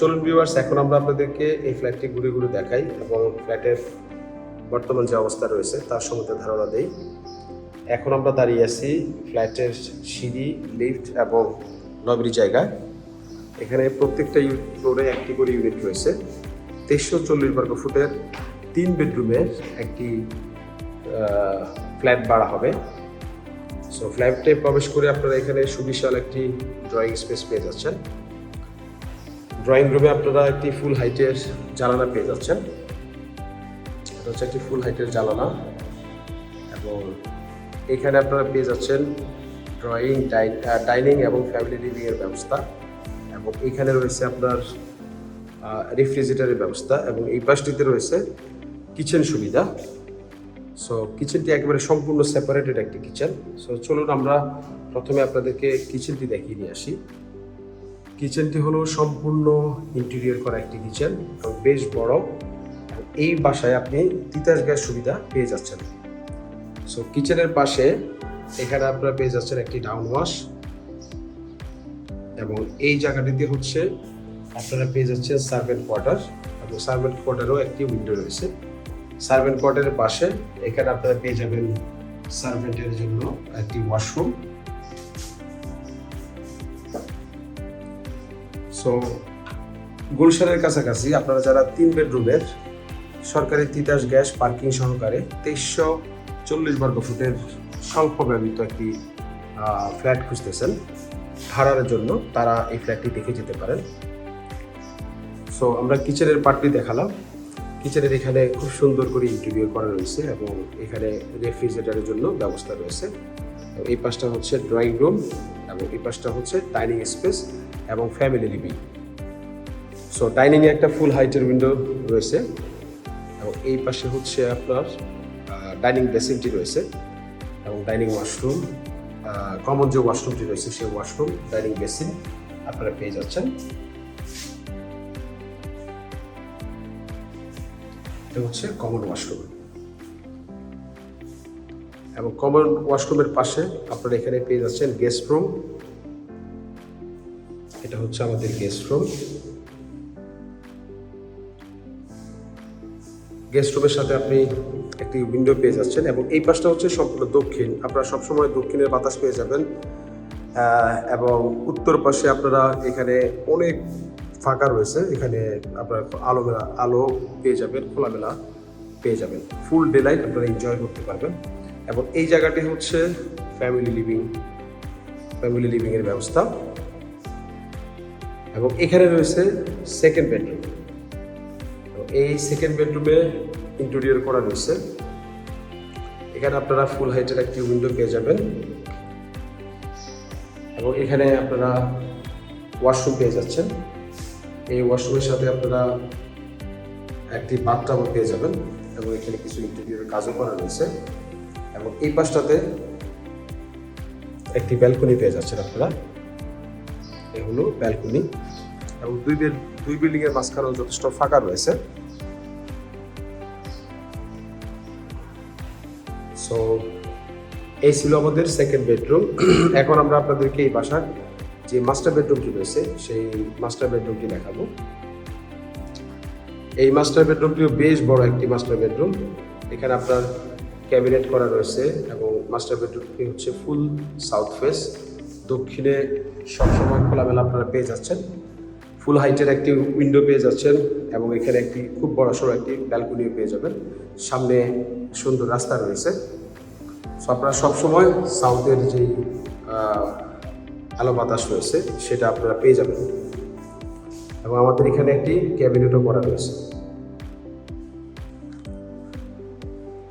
চলুন ভিউয়ার্স এখন আমরা আপনাদেরকে এই ফ্ল্যাটটি ঘুরে ঘুরে দেখাই এবং ফ্ল্যাটের বর্তমান যে অবস্থা রয়েছে, তার সম্বন্ধে ধারণা দেই। এখন আমরা দাঁড়িয়ে আছি ফ্ল্যাটের সিঁড়ি লিফট এবং লবির জায়গা এখানে প্রত্যেকটা ফ্লোরে একটি করে ইউনিট রয়েছে। তেইশশো চল্লিশ বর্গ ফুটের তিন বেডরুমের একটি ফ্ল্যাট বাড়া হবে। সো ফ্ল্যাটে প্রবেশ করে আপনারা এখানে সুবিশাল একটি ড্রয়িং স্পেস পেয়ে যাচ্ছেন। ড্রয়িং রুমে আপনারা একটি ফুল হাইটের জানালা পেয়ে যাচ্ছেন। এটা হচ্ছে একটি ফুল হাইটের জানালা। এবং এখানে আপনারা পেয়ে যাচ্ছেন ড্রয়িং ডাইনিং এবং ফ্যামিলি লিভিং এর ব্যবস্থা। এবং এখানে রয়েছে আপনার রেফ্রিজারেটরের ব্যবস্থা এবং এই পাশটিতে রয়েছে কিচেন সুবিধা। সো কিচেনটি একেবারে সম্পূর্ণ সেপারেটেড একটি কিচেন সো চলুন আমরা প্রথমে আপনাদেরকে কিচেনটি দেখিয়ে নিয়ে আসি। কিচেনটি হলো সম্পূর্ণ ইন্টেরিয়র করা একটি কিচেন এবং বেশ বড়। এই বাসায় আপনি তিতাস গ্যাস সুবিধা পেয়ে যাচ্ছেন। সো কিচেনের পাশে এখানে আপনারা পেয়ে যাচ্ছেন একটি ডাউন ওয়াশ এবং এই জায়গাটিতে হচ্ছে আপনারা পেয়ে যাচ্ছেন সার্ভেন্ট কোয়ার্টার এবং সার্ভেন্ট কোয়ার্টারও একটি উইন্ডো রয়েছে। সার্ভেন্ট কোয়ার্টারের পাশে এখানে আপনারা পেয়ে যাবেন সার্ভেন্টের জন্য একটি ওয়াশরুম সো গুলশানের কাছাকাছি আপনারা যারা তিন বেডরুমের সরকারি তিতাস গ্যাস পার্কিং সহকারে তেইশশো চল্লিশ বর্গ ফুটের স্বল্প ব্যবহৃত একটি ফ্ল্যাট খুঁজতেছেন, ভাড়ার জন্য তারা এই ফ্ল্যাটটি দেখে যেতে পারেন। সো আমরা কিচেনের পার্টটি দেখালাম। কিচেনের এখানে খুব সুন্দর করে ইন্টেরিয়র করা রয়েছে এবং এখানে রেফ্রিজারেটরের জন্য ব্যবস্থা রয়েছে। এই পাশটা হচ্ছে ড্রয়িং রুম এই পাশটা হচ্ছে ডাইনিং স্পেস এবং ফ্যামিলি লিভিং সো ডাইনিংয়ে একটা ফুল হাইটের উইন্ডো রয়েছে এবং এই পাশে হচ্ছে আপনার ডাইনিং বেসিনটি রয়েছে এবং ডাইনিং ওয়াশরুম কমন যে ওয়াশরুমটি রয়েছে সেই ওয়াশরুম ডাইনিং বেসিন আপনারা পেয়ে যাচ্ছেন। এটা হচ্ছে কমন ওয়াশরুম এবং কমন ওয়াশরুমের পাশে আপনারা এখানে পেয়ে যাচ্ছেন গেস্ট রুম এটা হচ্ছে আমাদের গেস্ট রুম গেস্ট রুমের সাথে আপনি একটি উইন্ডো পেয়ে যাচ্ছেন এবং এই পাশটা হচ্ছে সম্পূর্ণ দক্ষিণ। আপনারা সবসময় দক্ষিণের বাতাস পেয়ে যাবেন। এবং উত্তর পাশে আপনারা এখানে অনেক ফাঁকা রয়েছে। এখানে আপনার আলো মেলা আলো পেয়ে যাবেন, খোলামেলা পেয়ে যাবেন। ফুল ডে লাইট আপনারা এনজয় করতে পারবেন। এবং এই জায়গাটি হচ্ছে ফ্যামিলি লিভিং ফ্যামিলি লিভিংয়ের ব্যবস্থা। এবং এখানে রয়েছে সেকেন্ড বেডরুম এই সেকেন্ড বেডরুমে ইন্টেরিয়র করা রয়েছে। এখানে আপনারা ফুল হাইটের একটি উইন্ডো পেয়ে যাবেন। এবং এখানে আপনারা ওয়াশরুম পেয়ে যাচ্ছেন। এই ওয়াশরুমের সাথে আপনারা একটি বাথটাবও পেয়ে যাবেন। এবং এখানে কিছু ইন্টেরিয়র কাজও করা রয়েছে। এবং এই পাশটাতে একটি ব্যালকনি পেয়ে যাচ্ছেন আপনারা। এই হলো ব্যালকনি এবং দুই দুই বিল্ডিং এর মাঝখানেও যথেষ্ট ফাঁকা রয়েছে। সো এই ছিল আমাদের সেকেন্ড বেডরুম এখন আমরা আপনাদেরকে এই বাসার যে মাস্টার বেডরুমটি রয়েছে, সেই মাস্টার বেডরুমটি দেখাবো। এই মাস্টার বেডরুমটিও বেশ বড় একটি মাস্টার বেডরুম এখানে আপনার ক্যাবিনেট করা রয়েছে এবং মাস্টার বেডরুমটি হচ্ছে ফুল সাউথ ফেস। দক্ষিণে সবসময় খোলামেলা আপনারা পেয়ে যাচ্ছেন। ফুল হাইটের একটি উইন্ডো পেয়ে যাচ্ছেন এবং এখানে একটি খুব বড় সড়ো একটি ব্যালকনিও পেয়ে যাবেন। সামনে সুন্দর রাস্তা রয়েছে। সো আপনারা সবসময় সাউথের যেই আলো বাতাস রয়েছে, সেটা আপনারা পেয়ে যাবেন। এবং আমাদের এখানে একটি ক্যাবিনেটও করা রয়েছে।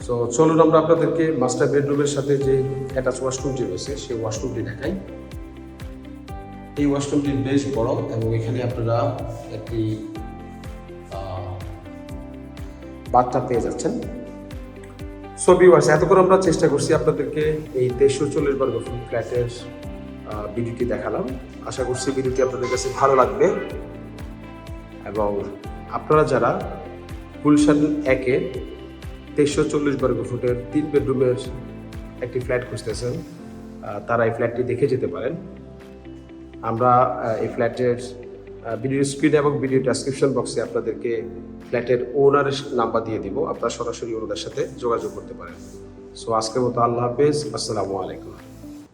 তো চলুন আমরা আপনাদেরকে মাস্টার বেডরুমের সাথে যে অ্যাটাচ ওয়াশরুমটি রয়েছে, সেই ওয়াশরুমটি দেখাই। এই ওয়াশরুমটি বেশ বড় এবং এখানে আপনারা একটি বাথটাব পেয়ে যাচ্ছেন। সো ভিউয়ার্স এতক্ষণ আমরা চেষ্টা করছি আপনাদেরকে এই তেইশশো চল্লিশ বর্গ ফুট ফ্ল্যাটের ভিডিওটি দেখালাম। আশা করছি ভিডিওটি আপনাদের কাছে ভালো লাগবে। এবং আপনারা যারা গুলশান একে তেইশশো চল্লিশ বর্গ ফুটের তিন বেডরুমের একটি ফ্ল্যাট খুঁজতেছেন। তারা এই ফ্ল্যাটটি দেখে যেতে পারেন। আমরা এই ফ্ল্যাটের ভিডিও স্ক্রিন এবং ভিডিও ডেসক্রিপশন বক্সে আপনাদেরকে ফ্ল্যাটের ওনারের নাম্বার দিয়ে দিব। আপনারা সরাসরি ওনাদের সাথে যোগাযোগ করতে পারেন। সো, আজকের মতো আল্লাহ হাফেজ। আসসালামু আলাইকুম।